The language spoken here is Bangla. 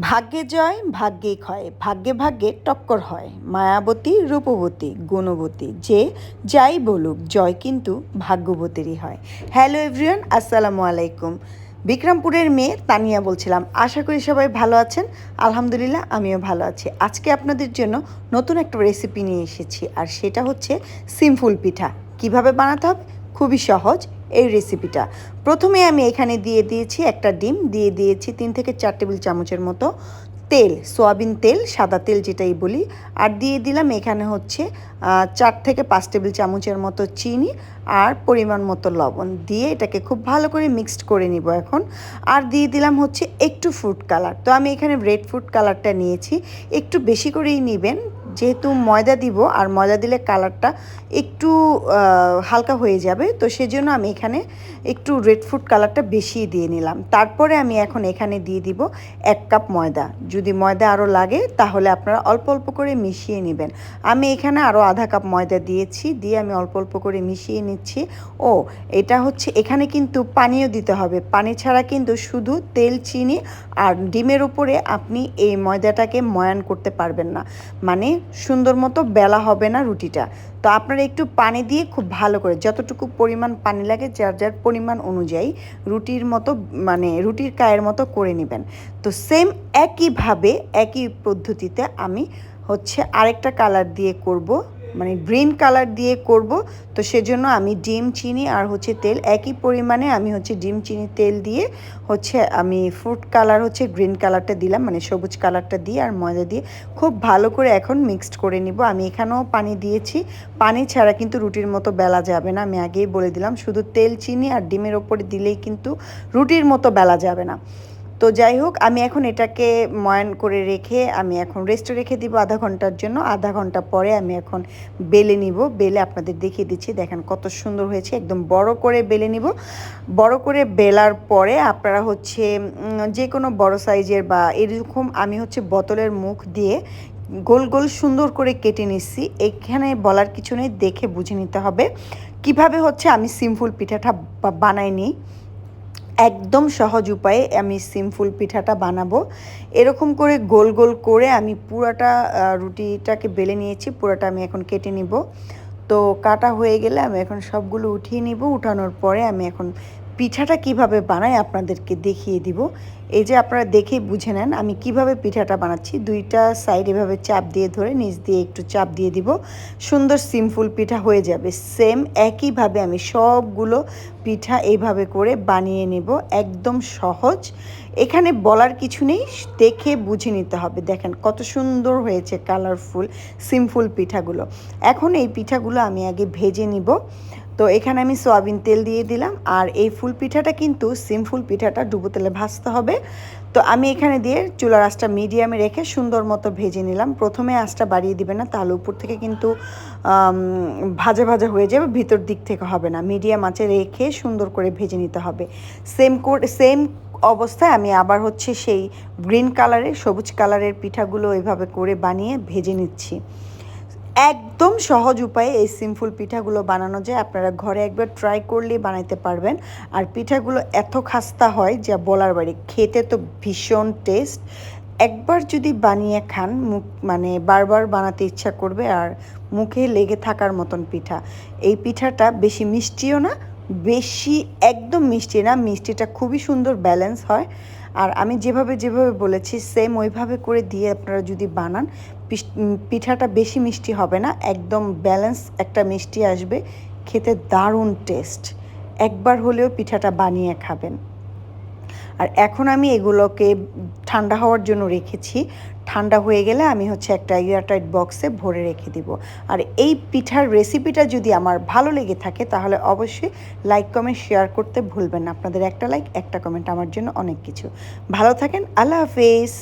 ভাগ্যে জয় ভাগ্যে ক্ষয়। ভাগ্যে ভাগ্যে টক্কর হয়। মায়াবতী, রূপবতী, গুণবতী। যে যাই বলুক, জয় কিন্তু ভাগ্যবতীরই হয়। হ্যালো এভরিওয়ান, আসসালামু আলাইকুম। বিক্রমপুরের মেয়ে তানিয়া বলছিলাম, আশা করি সবাই ভালো আছেন? আলহামদুলিল্লাহ, আমিও ভালো আছি। আজকে আপনাদের জন্য নতুন একটা রেসিপি নিয়ে এসেছি, আর সেটা হচ্ছে সিম্পল পিঠা। কীভাবে বানাতে হবে? খুবই সহজ। এই রেসিপিটা প্রথমে আমি এখানে দিয়ে দিয়েছি একটা ডিম, দিয়ে দিয়েছি তিন থেকে চার টেবিল চামচের মতো তেল, সোয়াবিন তেল, সাদা তেল যেটাই বলি। আর দিয়ে দিলাম এখানে হচ্ছে চার থেকে পাঁচ টেবিল চামচের মতো চিনি আর পরিমাণ মতো লবণ। দিয়ে এটাকে খুব ভালো করে মিক্সড করে নিব এখন। আর দিয়ে দিলাম হচ্ছে একটু ফুড কালার তো আমি এখানে রেড ফুড কালারটা নিয়েছি। একটু বেশি করেই নেবেন যেহেতু ময়দা দিব আর ময়দা দিলে কালারটা একটু হালকা হয়ে যাবে, তো সেজন্য আমি এখানে একটু রেড ফুড কালারটা বেশি দিয়ে নিলাম। তারপরে আমি এখন এখানে দিয়ে দিব এক কাপ ময়দা। যদি ময়দা আরও লাগে, তাহলে আপনারা অল্প অল্প করে মিশিয়ে নেবেন। আমি এখানে আরও আধা কাপ ময়দা দিয়েছি, দিয়ে আমি অল্প অল্প করে মিশিয়ে নিচ্ছি। ও, এটা হচ্ছে, এখানে কিন্তু পানিও দিতে হবে। পানি ছাড়া কিন্তু শুধু তেল, চিনি আর ডিমের উপরে আপনি এই ময়দাটাকে ময়ান করতে পারবেন না। মানে সুন্দর মতো বেলা হবে না রুটিটা। তো আপনারা একটু পানি দিয়ে খুব ভালো করে যতটুকু পরিমাণ পানি লাগে, যার যার পরিমাণ অনুযায়ী রুটির মতো মানে রুটির কায়ের মতো করে নেবেন। তো সেম একইভাবে, একই পদ্ধতিতে আমি হচ্ছে আরেকটা কালার দিয়ে করব। মানে গ্রিন কালার দিয়ে করব। তো সেজন্য আমি ডিম, চিনি আর হচ্ছে তেল একই পরিমাণে আমি হচ্ছে ডিম, চিনি, তেল দিয়ে হচ্ছে আমি ফুড কালার হচ্ছে গ্রিন কালারটা দিলাম মানে সবুজ কালারটা দিয়ে আর ময়দা দিয়ে খুব ভালো করে এখন মিক্সড করে নিব। আমি এখানেও পানি দিয়েছি। পানি ছাড়া কিন্তু রুটির মতো বেলা যাবে না। আমি আগেই বলে দিলাম, শুধু তেল, চিনি আর ডিমের ওপরে দিলেই কিন্তু রুটির মতো বেলা যাবে না। তো যাই হোক, আমি এখন এটাকে ময়ান করে রেখে আমি এখন রেস্টে রেখে দিব আধা ঘণ্টার জন্য। আধা ঘণ্টা পরে আমি এখন বেলে নিব। বেলে আপনাদের দেখিয়ে দিচ্ছি। দেখেন কত সুন্দর হয়েছে। একদম বড় করে বেলে নিব। বড় করে বেলার পরে আপনারা হচ্ছে যে কোনো বড় সাইজের বা এরকম আমি হচ্ছে বোতলের মুখ দিয়ে গোল গোল সুন্দর করে কেটে নিচ্ছি। এখানে বলার কিছু নেই। দেখে বুঝে নিতে হবে। কীভাবে হচ্ছে আমি সিম্পল পিঠাটা বানাই নিই একদম সহজ উপায়ে আমি সিমফুল পিঠাটা বানাবো। এরকম করে গোল গোল করে আমি পুরাটা রুটিটাকে বেলে নিয়েছি, পুরাটা আমি এখন কেটে নিব। তো কাটা হয়ে গেলে আমি এখন সবগুলো উঠিয়ে নিব। উঠানোর পরে আমি এখন পিঠাটা কীভাবে বানাই আপনাদেরকে দেখিয়ে দিব। এই যে আপনারা দেখে বুঝে নেন আমি কীভাবে পিঠাটা বানাচ্ছি। দুইটা সাইড এভাবে চাপ দিয়ে ধরে নিচ দিয়ে একটু চাপ দিয়ে দিব। সুন্দর সিম্পল পিঠা হয়ে যাবে। সেম একইভাবে আমি সবগুলো পিঠা এইভাবে করে বানিয়ে নেব। একদম সহজ। এখানে বলার কিছু নেই, দেখে বুঝে নিতে হবে। দেখেন কত সুন্দর হয়েছে কালারফুল সিম্পল পিঠাগুলো। এখন এই পিঠাগুলো আমি আগে ভেজে নিব। তো এখানে আমি সয়াবিন তেল দিয়ে দিলাম আর এই ফুল পিঠাটা কিন্তু সিম্পল পিঠাটা ডুবো তেলে ভাজতে হবে। তো আমি এখানে দিয়ে চুলার আঁচটা মিডিয়ামে রেখে সুন্দর মতো ভেজে নিলাম। প্রথমে আঁচটা বাড়িয়ে দিবে না, তাহলে উপর থেকে কিন্তু ভাজা ভাজা হয়ে যাবে, ভিতর দিক থেকে হবে না। মিডিয়াম আঁচে রেখে সুন্দর করে ভেজে নিতে হবে। সেম সেম অবস্থায় আমি আবার হচ্ছে সেই গ্রিন কালারের, সবুজ কালারের পিঠাগুলো এভাবে করে বানিয়ে ভেজে নিচ্ছি। একদম সহজ উপায়ে এই সিম্পল পিঠাগুলো বানানো যায়। আপনারা ঘরে একবার ট্রাই করলেই বানাইতে পারবেন। আর পিঠাগুলো এত খাস্তা হয় যা বলার বাড়ি, খেতে তো ভীষণ টেস্ট একবার যদি বানিয়ে খান, মুখ মানে বারবার বানাতে ইচ্ছা করবে আর মুখে লেগে থাকার মতন পিঠা। এই পিঠাটা বেশি মিষ্টিও না বেশি একদম মিষ্টি না, মিষ্টিটা খুবই সুন্দর ব্যালেন্স হয়। আর আমি যেভাবে যেভাবে বলেছি সেম ওইভাবে করে দিয়ে আপনারা যদি বানান পিঠাটা বেশি মিষ্টি হবে না, একদম ব্যালেন্স একটা মিষ্টি আসবে, খেতে দারুণ টেস্ট একবার হলেও পিঠাটা বানিয়ে খাবেন। আর এখন আমি এগুলোকে ঠান্ডা হওয়ার জন্য রেখেছি। ঠান্ডা হয়ে গেলে আমি হচ্ছে একটা এয়ারটাইট বক্সে ভরে রেখে দিব। আর এই পিঠার রেসিপিটা যদি আমার ভালো লেগে থাকে তাহলে অবশ্যই লাইক, কমেন্ট, শেয়ার করতে ভুলবেন না। আপনাদের একটা লাইক, একটা কমেন্ট আমার জন্য অনেক কিছু। ভালো থাকেন, আল্লাহ হাফেজ।